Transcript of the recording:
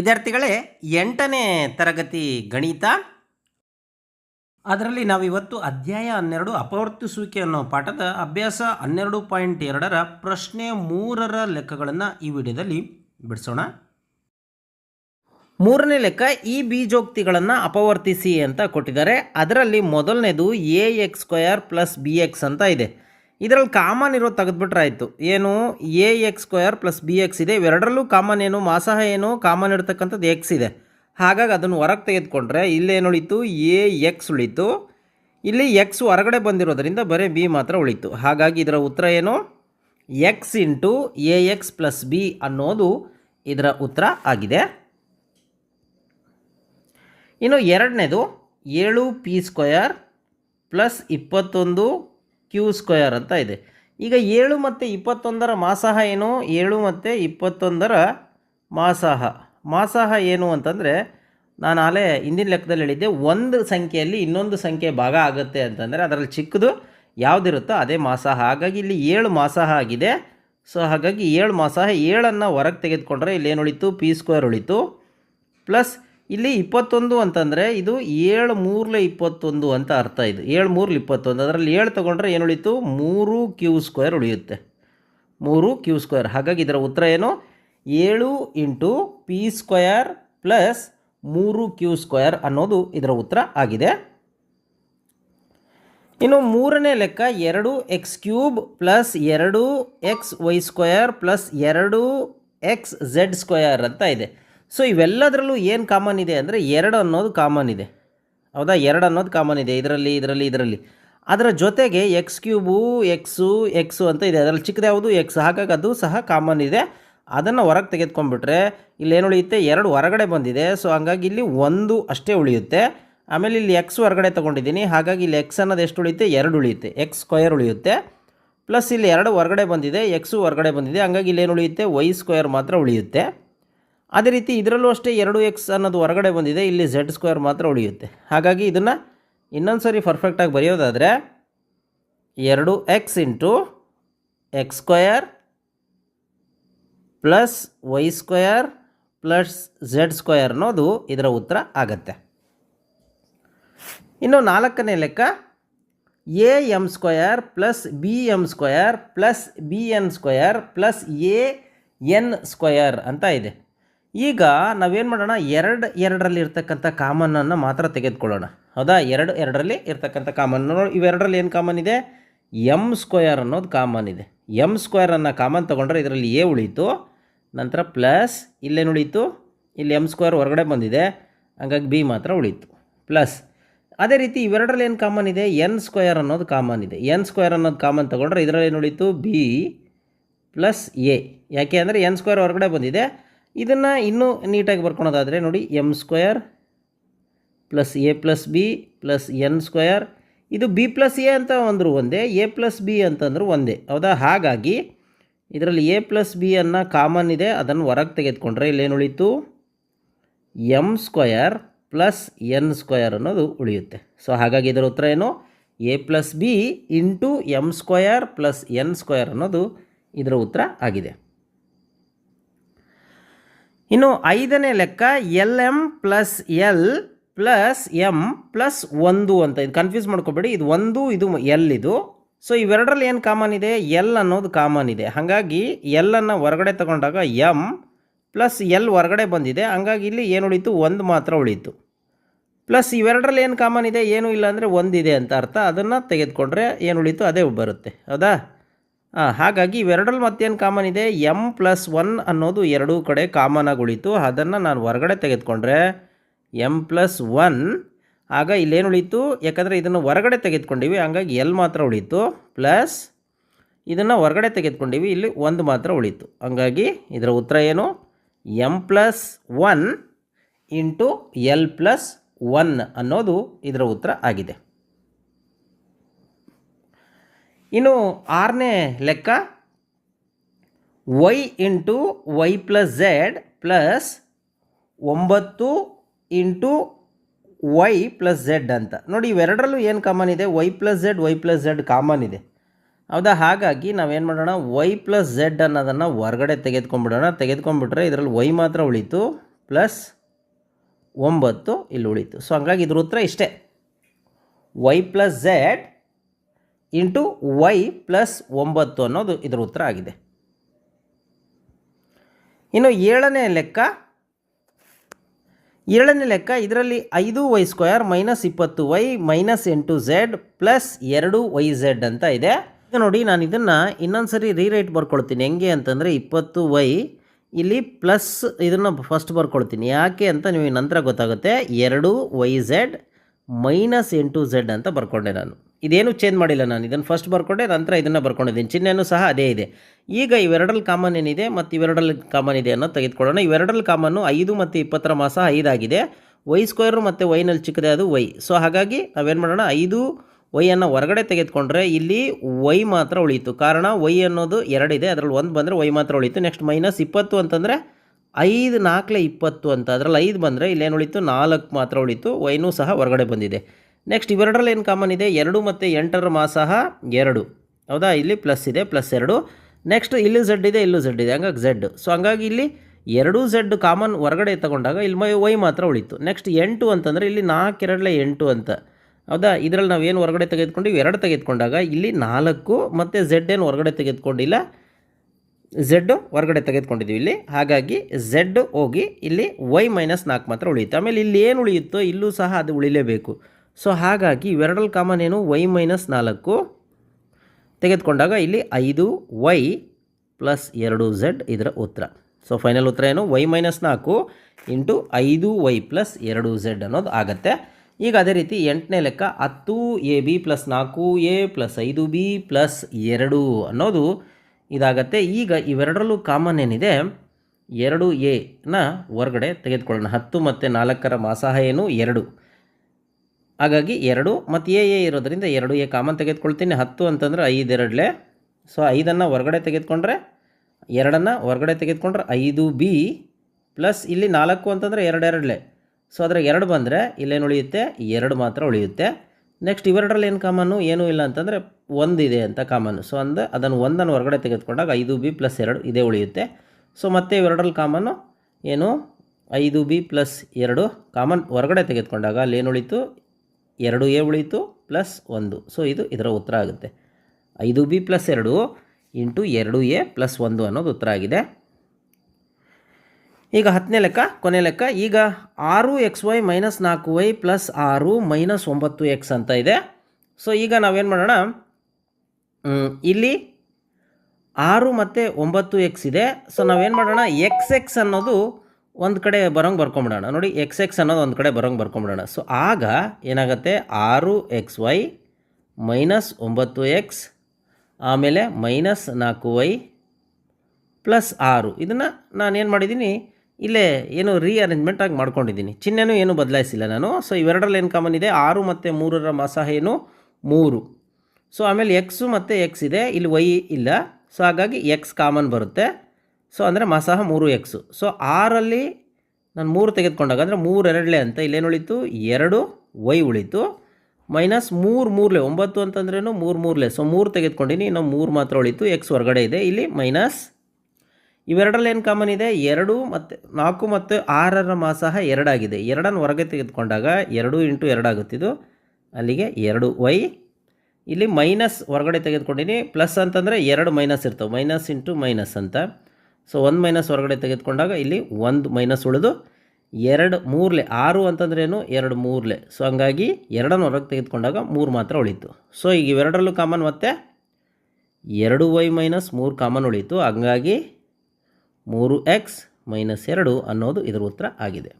ವಿದ್ಯಾರ್ಥಿಗಳೇ, ಎಂಟನೇ ತರಗತಿ ಗಣಿತ. ಅದರಲ್ಲಿ ನಾವಿವತ್ತು ಅಧ್ಯಾಯ ಹನ್ನೆರಡು ಅಪವರ್ತಿಸುವಿಕೆ ಅನ್ನೋ ಪಾಠದ ಅಭ್ಯಾಸ ಹನ್ನೆರಡು ಪಾಯಿಂಟ್ ಎರಡರ ಪ್ರಶ್ನೆ ಮೂರರ ಲೆಕ್ಕಗಳನ್ನು ಈ ವಿಡಿಯೋದಲ್ಲಿ ಬಿಡಿಸೋಣ. ಮೂರನೇ ಲೆಕ್ಕ, ಈ ಬೀಜೋಕ್ತಿಗಳನ್ನು ಅಪವರ್ತಿಸಿ ಅಂತ ಕೊಟ್ಟಿದ್ದಾರೆ. ಅದರಲ್ಲಿ ಮೊದಲನೇದು a x square plus b x ಅಂತ ಇದೆ. ಇದರಲ್ಲಿ ಕಾಮನ್ ಇರೋದು ತೆಗೆದ್ಬಿಟ್ರೆ ಆಯಿತು. ಏನು? A x square plus b x ಇದೆ. ಇವೆರಡರಲ್ಲೂ ಕಾಮನ್ ಏನು? ಮಾಸಹ ಏನು? ಕಾಮನ್ ಇರ್ತಕ್ಕಂಥದ್ದು ಎಕ್ಸ್ ಇದೆ. ಹಾಗಾಗಿ ಅದನ್ನು ಹೊರಗೆ ತೆಗೆದುಕೊಂಡ್ರೆ ಇಲ್ಲೇನು ಉಳಿತು? ಎ ಎಕ್ಸ್ ಉಳಿತು. ಇಲ್ಲಿ ಎಕ್ಸ್ ಹೊರಗಡೆ ಬಂದಿರೋದರಿಂದ ಬರೀ ಬಿ ಮಾತ್ರ ಉಳಿತು. ಹಾಗಾಗಿ ಇದರ ಉತ್ತರ ಏನು? X into a x plus b ಅನ್ನೋದು ಇದರ ಉತ್ತರ ಆಗಿದೆ. ಇನ್ನು ಎರಡನೇದು ಏಳು ಪಿ ಸ್ಕ್ವಯರ್ ಪ್ಲಸ್ ಇಪ್ಪತ್ತೊಂದು ಕ್ಯೂ ಸ್ಕ್ವಯರ್ ಅಂತ ಇದೆ. ಈಗ ಏಳು ಮತ್ತು ಇಪ್ಪತ್ತೊಂದರ ಮಾಸಾಹ ಏನು? ಏಳು ಮತ್ತು ಇಪ್ಪತ್ತೊಂದರ ಮಾಸಾಹ. ಮಾಸಾಹ ಏನು ಅಂತಂದರೆ, ನಾನು ಆಲೇ ಹಿಂದಿನ ಲೆಕ್ಕದಲ್ಲಿ ಹೇಳಿದ್ದೆ, ಒಂದು ಸಂಖ್ಯೆಯಲ್ಲಿ ಇನ್ನೊಂದು ಸಂಖ್ಯೆ ಭಾಗ ಆಗುತ್ತೆ ಅಂತಂದರೆ, ಅದರಲ್ಲಿ ಚಿಕ್ಕದು ಯಾವುದಿರುತ್ತೋ ಅದೇ ಮಾಸಹ. ಹಾಗಾಗಿ ಇಲ್ಲಿ ಏಳು ಮಾಸಾಹ ಆಗಿದೆ. ಸೊ ಹಾಗಾಗಿ ಏಳು ಮಾಸಾಹ, ಏಳನ್ನು ಹೊರಗೆ ತೆಗೆದುಕೊಂಡ್ರೆ ಇಲ್ಲಿ ಏನು ಉಳಿತು ಪಿ ಸ್ಕ್ವೇರ್ ಉಳಿತು. ಪ್ಲಸ್ ಇಲ್ಲಿ ಇಪ್ಪತ್ತೊಂದು ಅಂತಂದರೆ ಇದು ಏಳು ಮೂರ್ಲೆ ಇಪ್ಪತ್ತೊಂದು ಅಂತ ಅರ್ಥ ಇದು. ಏಳು ಮೂರ್ಲೆ ಇಪ್ಪತ್ತೊಂದು. ಅದರಲ್ಲಿ ಏಳು ತೊಗೊಂಡ್ರೆ ಏನು ಉಳಿತು? ಮೂರು ಕ್ಯೂ ಸ್ಕ್ವೇರ್ ಉಳಿಯುತ್ತೆ. ಮೂರು ಕ್ಯೂ ಸ್ಕ್ವೇರ್. ಹಾಗಾಗಿ ಇದರ ಉತ್ತರ ಏನು? ಏಳು ಇಂಟು ಪಿ ಸ್ಕ್ವಯರ್ ಪ್ಲಸ್ ಮೂರು ಕ್ಯೂ ಸ್ಕ್ವಯರ್ ಅನ್ನೋದು ಇದರ ಉತ್ತರ ಆಗಿದೆ. ಇನ್ನು ಮೂರನೇ ಲೆಕ್ಕ ಎರಡು ಎಕ್ಸ್ ಕ್ಯೂಬ್ ಪ್ಲಸ್ ಎರಡು ಎಕ್ಸ್ ವೈ ಸ್ಕ್ವಯರ್ ಪ್ಲಸ್ ಎರಡು ಎಕ್ಸ್ ಝೆಡ್ ಸ್ಕ್ವಯರ್ ಅಂತ ಇದೆ. ಸೊ ಇವೆಲ್ಲದರಲ್ಲೂ ಏನು ಕಾಮನ್ ಇದೆ ಅಂದರೆ ಎರಡು ಅನ್ನೋದು ಕಾಮನ್ ಇದೆ. ಹೌದಾ? ಎರಡು ಅನ್ನೋದು ಕಾಮನ್ ಇದೆ. ಇದರಲ್ಲಿ ಇದರಲ್ಲಿ ಇದರಲ್ಲಿ. ಅದರ ಜೊತೆಗೆ ಎಕ್ಸ್ ಕ್ಯೂಬು ಎಕ್ಸು ಎಕ್ಸು ಅಂತ ಇದೆ. ಅದರಲ್ಲಿ ಚಿಕ್ಕದು ಯಾವುದು? ಎಕ್ಸ್ ಹಾಗಾಗಿ ಅದು ಸಹ ಕಾಮನ್ ಇದೆ. ಅದನ್ನು ಹೊರಗೆ ತೆಗೆದುಕೊಂಡ್ಬಿಟ್ರೆ ಇಲ್ಲಿ ಏನು ಉಳಿಯುತ್ತೆ? ಎರಡು ಹೊರಗಡೆ ಬಂದಿದೆ. ಸೊ ಹಂಗಾಗಿ ಇಲ್ಲಿ ಒಂದು ಅಷ್ಟೇ ಉಳಿಯುತ್ತೆ. ಆಮೇಲೆ ಇಲ್ಲಿ ಎಕ್ಸ್ ಹೊರಗಡೆ ತೊಗೊಂಡಿದ್ದೀನಿ. ಹಾಗಾಗಿ ಇಲ್ಲಿ ಎಕ್ಸ್ ಅನ್ನೋದು ಎಷ್ಟು ಉಳಿಯುತ್ತೆ? ಎರಡು ಉಳಿಯುತ್ತೆ. ಎಕ್ಸ್ ಸ್ಕ್ವಯರ್ ಉಳಿಯುತ್ತೆ. ಪ್ಲಸ್ ಇಲ್ಲಿ ಎರಡು ಹೊರಗಡೆ ಬಂದಿದೆ. ಎಕ್ಸು ಹೊರಗಡೆ ಬಂದಿದೆ. ಹಂಗಾಗಿ ಇಲ್ಲಿ ಏನು ಉಳಿಯುತ್ತೆ? ವೈ ಸ್ಕ್ವಯರ್ ಮಾತ್ರ ಉಳಿಯುತ್ತೆ. ಅದೇ ರೀತಿ ಇದರಲ್ಲೂ ಅಷ್ಟೇ ಎರಡು ಎಕ್ಸ್ ಅನ್ನೋದು ಹೊರಗಡೆ ಬಂದಿದೆ, ಇಲ್ಲಿ ಝೆಡ್ ಸ್ಕ್ವೇರ್ ಮಾತ್ರ ಉಳಿಯುತ್ತೆ. ಹಾಗಾಗಿ ಇದನ್ನು ಇನ್ನೊಂದು ಸರಿ ಪರ್ಫೆಕ್ಟಾಗಿ ಬರೆಯೋದಾದರೆ ಎರಡು x into x square plus y square plus z square ಅನ್ನೋದು ಇದರ ಉತ್ತರ ಆಗತ್ತೆ. ಇನ್ನು ನಾಲ್ಕನೇ ಲೆಕ್ಕ a m square plus b m square plus b n square plus a n square ಅಂತ ಇದೆ. ಈಗ ನಾವೇನು ಮಾಡೋಣ? ಎರಡು, ಎರಡರಲ್ಲಿ ಇರ್ತಕ್ಕಂಥ ಕಾಮನನ್ನು ಮಾತ್ರ ತೆಗೆದುಕೊಳ್ಳೋಣ. ಹೌದಾ? ಎರಡು, ಎರಡರಲ್ಲಿ ಇರ್ತಕ್ಕಂಥ ಕಾಮನ್. ನೋಡಿ, ಇವೆರಡರಲ್ಲಿ ಏನು ಕಾಮನ್ ಇದೆ? ಎಂ ಸ್ಕ್ವಯರ್ ಅನ್ನೋದು ಕಾಮನ್ ಇದೆ. ಎಂ ಸ್ಕ್ವಯರನ್ನು ಕಾಮನ್ ತೊಗೊಂಡ್ರೆ ಇದರಲ್ಲಿ ಎ ಉಳೀತು ನಂತರ ಪ್ಲಸ್ ಇಲ್ಲೇನು ಉಳೀತು ಇಲ್ಲಿ ಎಂ ಸ್ಕ್ವೇರ್ ಹೊರಗಡೆ ಬಂದಿದೆ. ಹಂಗಾಗಿ ಬಿ ಮಾತ್ರ ಉಳೀತು ಪ್ಲಸ್. ಅದೇ ರೀತಿ ಇವೆರಡರಲ್ಲಿ ಏನು ಕಾಮನ್ ಇದೆ? ಎನ್ ಸ್ಕ್ವಯರ್ ಅನ್ನೋದು ಕಾಮನ್ ಇದೆ. ಎನ್ ಸ್ಕ್ವಯರ್ ಅನ್ನೋದು ಕಾಮನ್ ತೊಗೊಂಡ್ರೆ ಇದರಲ್ಲಿ ಏನು ಉಳೀತು ಬಿ ಪ್ಲಸ್ ಎ. ಯಾಕೆ ಅಂದರೆ ಎನ್ ಸ್ಕ್ವೇರ್ ಹೊರಗಡೆ ಬಂದಿದೆ. ಇದನ್ನು ಇನ್ನೂ ನೀಟಾಗಿ ಬರ್ಕೊಳೋದಾದರೆ ನೋಡಿ m square plus a plus b plus n square ಇದು ಬಿ ಪ್ಲಸ್ ಎ ಅಂತ ಅಂದರೂ ಒಂದೇ ಎ ಪ್ಲಸ್ ಬಿ ಅಂತಂದರೂ ಒಂದೇ. ಹೌದಾ? ಹಾಗಾಗಿ ಇದರಲ್ಲಿ ಎ ಪ್ಲಸ್ ಬಿ ಅನ್ನು ಕಾಮನ್ ಇದೆ, ಅದನ್ನು ಹೊರಗೆ ತೆಗೆದುಕೊಂಡ್ರೆ ಇಲ್ಲೇನು ಉಳಿತು? M square plus n square ಅನ್ನೋದು ಉಳಿಯುತ್ತೆ. ಸೊ ಹಾಗಾಗಿ ಇದರ ಉತ್ತರ ಏನು? A plus b into m square plus n square ಅನ್ನೋದು ಇದರ ಉತ್ತರ ಆಗಿದೆ. ಇನ್ನು ಐದನೇ ಲೆಕ್ಕ l m plus l plus m plus ಒಂದು ಅಂತ. ಇದು ಕನ್ಫ್ಯೂಸ್ ಮಾಡ್ಕೋಬೇಡಿ. ಇದು ಒಂದು, ಇದು ಎಲ್ ಇದು. ಸೊ ಇವೆರಡರಲ್ಲಿ ಏನು ಕಾಮನ್ ಇದೆ? ಎಲ್ ಅನ್ನೋದು ಕಾಮನ್ ಇದೆ. ಹಾಗಾಗಿ ಎಲ್ಲನ್ನು ಹೊರಗಡೆ ತಗೊಂಡಾಗ ಎಂ ಪ್ಲಸ್ ಎಲ್ ಹೊರಗಡೆ ಬಂದಿದೆ. ಹಾಗಾಗಿ ಇಲ್ಲಿ ಏನು ಉಳಿತು? ಒಂದು ಮಾತ್ರ ಉಳಿತು. ಪ್ಲಸ್ ಇವೆರಡರಲ್ಲಿ ಏನು ಕಾಮನ್ ಇದೆ? ಏನೂ ಇಲ್ಲ ಅಂದರೆ ಒಂದಿದೆ ಅಂತ ಅರ್ಥ. ಅದನ್ನು ತೆಗೆದುಕೊಂಡ್ರೆ ಏನು ಉಳಿತು? ಅದೇ ಬರುತ್ತೆ. ಹೌದಾ? ಹಾಗಾಗಿ ಇವೆರಡರಲ್ಲಿ ಮತ್ತೇನು ಕಾಮನ್ ಇದೆ? ಎಂ ಪ್ಲಸ್ ಒನ್ ಅನ್ನೋದು ಎರಡೂ ಕಡೆ ಕಾಮನ್ ಆಗಿ ಉಳೀತು ಅದನ್ನು ನಾನು ಹೊರಗಡೆ ತೆಗೆದುಕೊಂಡ್ರೆ ಎಂ ಪ್ಲಸ್ ಒನ್ ಆಗ ಇಲ್ಲೇನು ಉಳಿತು? ಯಾಕಂದರೆ ಇದನ್ನು ಹೊರಗಡೆ ತೆಗೆದುಕೊಂಡಿವಿ, ಹಂಗಾಗಿ ಎಲ್ ಮಾತ್ರ ಉಳಿತು. ಪ್ಲಸ್ ಇದನ್ನು ಹೊರಗಡೆ ತೆಗೆದುಕೊಂಡಿವಿ, ಇಲ್ಲಿ ಒಂದು ಮಾತ್ರ ಉಳಿತು. ಹಂಗಾಗಿ ಇದರ ಉತ್ತರ ಏನು? M plus one into l plus one ಅನ್ನೋದು ಇದರ ಉತ್ತರ ಆಗಿದೆ. ಇನ್ನು ಆರನೇ ಲೆಕ್ಕ y into y plus z plus ಒಂಬತ್ತು ಇಂಟು ವೈ ಪ್ಲಸ್ ಝೆಡ್ ಅಂತ. ನೋಡಿ, ಇವೆರಡರಲ್ಲೂ ಏನು ಕಾಮನ್ ಇದೆ? Y plus z, y plus z common ಇದೆ. ಹೌದಾ? ಹಾಗಾಗಿ ನಾವೇನು ಮಾಡೋಣ? ವೈ ಪ್ಲಸ್ ಝೆಡ್ ಅನ್ನೋದನ್ನು ಹೊರಗಡೆ ತೆಗೆದುಕೊಂಡ್ಬಿಡೋಣ. ತೆಗೆದುಕೊಂಡ್ಬಿಟ್ರೆ ಇದರಲ್ಲಿ ವೈ ಮಾತ್ರ ಉಳಿತು, ಪ್ಲಸ್ ಒಂಬತ್ತು ಇಲ್ಲಿ ಉಳಿತು. ಸೊ ಹಂಗಾಗಿ ಇದ್ರ ಉತ್ತರ ಇಷ್ಟೇ. Y plus z into y plus ಒಂಬತ್ತು ಅನ್ನೋದು ಇದರ ಉತ್ತರ ಆಗಿದೆ. ಇನ್ನು ಏಳನೇ ಲೆಕ್ಕ ಏಳನೇ ಲೆಕ್ಕ ಇದರಲ್ಲಿ ಐದು ವೈ ಸ್ಕ್ವೇರ್ ಮೈನಸ್ ಇಪ್ಪತ್ತು ವೈ ಮೈನಸ್ ಎಂಟು ಝೆಡ್ ಪ್ಲಸ್ ಎರಡು ವೈ ಝೆಡ್ ಅಂತ ಇದೆ. ಈಗ ನೋಡಿ ನಾನು ಇದನ್ನು ಇನ್ನೊಂದು ಸರಿ ರೀರೈಟ್ ಬರ್ಕೊಳ್ತೀನಿ. ಹೆಂಗೆ ಅಂತಂದರೆ ಇಪ್ಪತ್ತು ವೈ ಇಲ್ಲಿ ಪ್ಲಸ್ ಇದನ್ನು ಫಸ್ಟ್ ಬರ್ಕೊಳ್ತೀನಿ. ಯಾಕೆ ಅಂತ ನಿಮಗೆ ನಂತರ ಗೊತ್ತಾಗುತ್ತೆ. ಎರಡು ವೈ ಝೆಡ್ ಮೈನಸ್ ಎಂಟು ಝೆಡ್ ಅಂತ ಬರ್ಕೊಂಡೆ ನಾನು. ಇದೇನು ಚೇಂಜ್ ಮಾಡಿಲ್ಲ ನಾನು. ಇದನ್ನು ಫಸ್ಟ್ ಬರ್ಕೊಂಡೆ, ನಂತರ ಇದನ್ನು ಬರ್ಕೊಂಡಿದ್ದೀನಿ. ಚಿಹ್ನೆಯೂ ಸಹ ಅದೇ ಇದೆ. ಈಗ ಇವೆರಡರಲ್ಲಿ ಕಾಮನ್ ಏನಿದೆ ಮತ್ತು ಇವೆರಡರಲ್ಲಿ ಕಾಮನ್ ಇದೆ ಅನ್ನೋದು ತೆಗೆದುಕೊಳ್ಳೋಣ. ಇವೆರಡರಲ್ಲಿ ಕಾಮನ್ನು ಐದು ಮತ್ತು ಇಪ್ಪತ್ತರ ಮಾಸ ಐದಾಗಿದೆ ವೈ ಸ್ಕ್ವೇರು ಮತ್ತು ವೈನಲ್ಲಿ ಚಿಕ್ಕದೇ ಅದು ವೈ ಸೊ ಹಾಗಾಗಿ ನಾವೇನು ಮಾಡೋಣ? ಐದು ವೈಯನ್ನು ಹೊರಗಡೆ ತೆಗೆದುಕೊಂಡ್ರೆ ಇಲ್ಲಿ ವೈ ಮಾತ್ರ ಉಳಿಯಿತು. ಕಾರಣ ವೈ ಅನ್ನೋದು ಎರಡಿದೆ ಅದರಲ್ಲಿ ಒಂದು ಬಂದರೆ ವೈ ಮಾತ್ರ ಉಳಿಯಿತು. ನೆಕ್ಸ್ಟ್ ಮೈನಸ್ ಇಪ್ಪತ್ತು ಅಂತಂದರೆ ಐದು ನಾಲ್ಕಲೆ ಇಪ್ಪತ್ತು ಅಂತ. ಅದರಲ್ಲಿ ಐದು ಬಂದರೆ ಇಲ್ಲೇನು ಉಳಿತು? ನಾಲ್ಕು ಮಾತ್ರ ಉಳಿತು. ವೈನೂ ಸಹ ಹೊರಗಡೆ ಬಂದಿದೆ. ನೆಕ್ಸ್ಟ್ ಇವೆರಡರಲ್ಲಿ ಏನು ಕಾಮನ್ ಇದೆ? ಎರಡು ಮತ್ತು ಎಂಟರ ಮಾಸಹ ಎರಡು. ಹೌದಾ? ಇಲ್ಲಿ ಪ್ಲಸ್ ಇದೆ ಪ್ಲಸ್ ಎರಡು. ನೆಕ್ಸ್ಟ್ ಇಲ್ಲೂ ಝಡ್ ಇದೆ, ಇಲ್ಲೂ ಝಡ್ ಇದೆ. ಹಂಗಾಗಿ ಝಡ್ ಸೊ ಹಂಗಾಗಿ ಇಲ್ಲಿ ಎರಡು ಝಡ್ ಕಾಮನ್ ಹೊರಗಡೆ ತಗೊಂಡಾಗ ಇಲ್ಲಿ ಮೈ ವೈ ಮಾತ್ರ ಉಳಿತು. ನೆಕ್ಸ್ಟ್ ಎಂಟು ಅಂತಂದರೆ ಇಲ್ಲಿ ನಾಲ್ಕು ಎರಡಲೇ ಎಂಟು ಅಂತ. ಹೌದಾ? ಇದರಲ್ಲಿ ನಾವು ಏನು ಹೊರಗಡೆ ತೆಗೆದುಕೊಂಡು ಎರಡು ತೆಗೆದುಕೊಂಡಾಗ ಇಲ್ಲಿ ನಾಲ್ಕು ಮತ್ತು ಝೆಡ್ ಏನು ಹೊರಗಡೆ ತೆಗೆದುಕೊಂಡಿಲ್ಲ? ಝೆಡ್ಡು ಹೊರಗಡೆ ತೆಗೆದುಕೊಂಡಿದ್ದೀವಿ ಇಲ್ಲಿ. ಹಾಗಾಗಿ ಝೆಡ್ ಹೋಗಿ ಇಲ್ಲಿ ವೈ ಮೈನಸ್ ನಾಲ್ಕು ಮಾತ್ರ ಉಳಿಯುತ್ತೆ. ಆಮೇಲೆ ಇಲ್ಲಿ ಏನು ಉಳಿಯುತ್ತೋ ಇಲ್ಲೂ ಸಹ ಅದು ಉಳಿಲೇಬೇಕು. ಸೊ ಹಾಗಾಗಿ ಇವೆರಡರಲ್ಲಿ ಕಾಮನ್ ಏನು? ವೈ ಮೈನಸ್ ನಾಲ್ಕು. ತೆಗೆದುಕೊಂಡಾಗ ಇಲ್ಲಿ ಐದು ವೈ ಪ್ಲಸ್ ಎರಡು ಝೆಡ್ ಇದರ ಉತ್ತರ. ಸೊ ಫೈನಲ್ ಉತ್ತರ ಏನು? ವೈ ಮೈನಸ್ ನಾಲ್ಕು ಇಂಟು ಐದು ವೈ ಪ್ಲಸ್ ಎರಡು ಝೆಡ್ ಅನ್ನೋದು ಆಗುತ್ತೆ. ಈಗ ಅದೇ ರೀತಿ ಎಂಟನೇ ಲೆಕ್ಕ ಹತ್ತು ಎ ಬಿ ಪ್ಲಸ್ ನಾಲ್ಕು ಎ ಪ್ಲಸ್ ಐದು ಬಿ ಪ್ಲಸ್ ಎರಡು ಅನ್ನೋದು ಇದಾಗತ್ತೆ. ಈಗ ಇವೆರಡರಲ್ಲೂ ಕಾಮನ್ ಏನಿದೆ ಎರಡು ಎನ ಹೊರಗಡೆ ತೆಗೆದುಕೊಳ್ಳೋಣ. ಹತ್ತು ಮತ್ತು ನಾಲ್ಕರ ಮಾಸಾಹ ಏನು? ಎರಡು. ಹಾಗಾಗಿ ಎರಡು ಮತ್ತು ಎ ಎ ಇರೋದರಿಂದ ಎರಡು ಎ ಕಾಮನ್ ತೆಗೆದುಕೊಳ್ತೀನಿ. ಹತ್ತು ಅಂತಂದರೆ ಐದೆರಡಲೆ ಸೊ ಐದನ್ನು ಹೊರಗಡೆ ತೆಗೆದುಕೊಂಡ್ರೆ ಎರಡನ್ನು ಹೊರಗಡೆ ತೆಗೆದುಕೊಂಡ್ರೆ ಐದು ಬಿ ಪ್ಲಸ್ ಇಲ್ಲಿ ನಾಲ್ಕು ಅಂತಂದರೆ ಎರಡೆರಡಲೆ ಸೊ ಅದ್ರಾಗ ಎರಡು ಬಂದರೆ ಇಲ್ಲೇನು ಉಳಿಯುತ್ತೆ? ಎರಡು ಮಾತ್ರ ಉಳಿಯುತ್ತೆ. ನೆಕ್ಸ್ಟ್ ಇವೆರಡರಲ್ಲಿ ಏನು ಕಾಮನ್ನು? ಏನೂ ಇಲ್ಲ ಅಂತಂದರೆ ಇದೆ ಅಂತ ಕಾಮನ್ನು. ಸೊ ಅಂದ ಅದನ್ನು ಒಂದನ್ನು ಹೊರಗಡೆ ತೆಗೆದುಕೊಂಡಾಗ ಐದು ಬಿ ಪ್ಲಸ್ ಎರಡು ಇದೇ ಉಳಿಯುತ್ತೆ. ಸೊ ಮತ್ತೆ ಇವೆರಡರಲ್ಲಿ ಕಾಮನ್ನು? ಏನು? ಐದು ಬಿ ಪ್ಲಸ್ ಎರಡು ಕಾಮನ್ ಹೊರಗಡೆ ತೆಗೆದುಕೊಂಡಾಗ ಅಲ್ಲಿ ಏನು ಉಳಿತು? ಎರಡು ಎ ಉಳಿತು ಪ್ಲಸ್ ಒಂದು. ಸೊ ಇದು ಇದರ ಉತ್ತರ ಆಗುತ್ತೆ. ಐದು ಬಿ ಪ್ಲಸ್ ಎರಡು ಇಂಟು ಎರಡು ಎ ಪ್ಲಸ್ ಒಂದು ಅನ್ನೋದು ಉತ್ತರ ಆಗಿದೆ. ಈಗ ಹತ್ತನೇ ಲೆಕ್ಕ, ಕೊನೆ ಲೆಕ್ಕ. ಈಗ ಆರು ಎಕ್ಸ್ ವೈ ಮೈನಸ್ ನಾಲ್ಕು ವೈ ಪ್ಲಸ್ ಆರು ಮೈನಸ್ ಒಂಬತ್ತು ಎಕ್ಸ್ ಅಂತ ಇದೆ. ಸೊ ಈಗ ನಾವೇನು ಮಾಡೋಣ? ಇಲ್ಲಿ ಆರು ಮತ್ತು ಒಂಬತ್ತು ಎಕ್ಸ್ ಇದೆ. ಸೊ ನಾವೇನು ಮಾಡೋಣ? ಎಕ್ಸ್ ಎಕ್ಸ್ ಅನ್ನೋದು ಒಂದು ಕಡೆ ಬರೋಂಗೆ ಬರ್ಕೊಂಬಿಡೋಣ. ನೋಡಿ ಎಕ್ಸ್ ಎಕ್ಸ್ ಅನ್ನೋದು ಒಂದು ಕಡೆ ಬರೋಂಗೆ ಬರ್ಕೊಂಬಿಡೋಣ. ಸೊ ಆಗ ಏನಾಗುತ್ತೆ? ಆರು ಎಕ್ಸ್ ವೈ ಮೈನಸ್ ಒಂಬತ್ತು ಎಕ್ಸ್ ಆಮೇಲೆ ಮೈನಸ್ ನಾಲ್ಕು ವೈ ಪ್ಲಸ್ ಆರು. ಇದನ್ನು ನಾನೇನು ಮಾಡಿದ್ದೀನಿ ಇಲ್ಲೇ ಏನು ರೀಅರೇಂಜ್ಮೆಂಟ್ ಆಗಿ ಮಾಡ್ಕೊಂಡಿದ್ದೀನಿ ಚಿಹ್ನೆನೂ ಏನು ಬದಲಾಯಿಸಿಲ್ಲ ನಾನು. ಸೊ ಇವೆರಡರಲ್ಲಿ ಏನು ಕಾಮನ್ ಇದೆ? ಆರು ಮತ್ತು ಮೂರರ ಮಸಾಹ ಏನು? ಮೂರು. ಸೊ ಆಮೇಲೆ ಎಕ್ಸು ಮತ್ತು ಎಕ್ಸ್ ಇದೆ. ಇಲ್ಲಿ ವೈ ಇಲ್ಲ. ಸೊ ಹಾಗಾಗಿ ಎಕ್ಸ್ ಕಾಮನ್ ಬರುತ್ತೆ. ಸೊ ಅಂದರೆ ಮಸಹ ಮೂರು ಎಕ್ಸು ಸೊ ಆರಲ್ಲಿ ನಾನು ಮೂರು ತೆಗೆದುಕೊಂಡಾಗ, ಅಂದರೆ ಮೂರು ಎರಡಲೆ ಅಂತ ಇಲ್ಲೇನು ಉಳಿತು? ಎರಡು ವೈ ಉಳಿತು. ಮೈನಸ್ ಮೂರು ಮೂರಲೆ, ಒಂಬತ್ತು ಅಂತಂದ್ರೇನು ಮೂರು ಮೂರಲೆ. ಸೊ ಮೂರು ತೆಗೆದುಕೊಂಡಿನಿ, ಇನ್ನು ಮೂರು ಮಾತ್ರ ಉಳಿತು. ಎಕ್ಸ್ ಹೊರಗಡೆ ಇದೆ. ಇಲ್ಲಿ ಮೈನಸ್ ಇವೆರಡರಲ್ಲಿ ಏನು ಕಾಮನ್ ಇದೆ? ಎರಡು ಮತ್ತು ನಾಲ್ಕು ಮತ್ತು ಆರರ ಮಾಸಹ ಎರಡಾಗಿದೆ. ಎರಡನ್ನು ಹೊರಗೆ ತೆಗೆದುಕೊಂಡಾಗ ಎರಡು ಇಂಟು ಎರಡಾಗುತ್ತಿದ್ದು ಅಲ್ಲಿಗೆ ಎರಡು ವೈ ಇಲ್ಲಿ ಮೈನಸ್ ಹೊರಗಡೆ ತೆಗೆದುಕೊಂಡಿನಿ. ಪ್ಲಸ್ ಅಂತಂದರೆ ಎರಡು ಮೈನಸ್ ಇರ್ತವೆ. ಮೈನಸ್ ಇಂಟು ಮೈನಸ್ ಅಂತ. ಸೊ ಒಂದು ಮೈನಸ್ ಹೊರಗಡೆ ತೆಗೆದುಕೊಂಡಾಗ ಇಲ್ಲಿ ಒಂದು ಮೈನಸ್ ಉಳಿದು ಎರಡು ಮೂರಲೆ, ಆರು ಅಂತಂದ್ರೇನು ಎರಡು ಮೂರಲೆ. ಸೊ ಹಂಗಾಗಿ ಎರಡನ್ನು ಹೊರಗೆ ತೆಗೆದುಕೊಂಡಾಗ ಮೂರು ಮಾತ್ರ ಉಳೀತು ಸೊ ಈಗ ಇವೆರಡರಲ್ಲೂ ಕಾಮನ್ ಮತ್ತೆ ಎರಡು ವೈ ಮೈನಸ್ ಮೂರು ಕಾಮನ್ ಉಳೀತು ಹಂಗಾಗಿ ಮೂರು ಎಕ್ಸ್ ಮೈನಸ್ ಎರಡು ಅನ್ನೋದು ಇದರ ಉತ್ತರ ಆಗಿದೆ.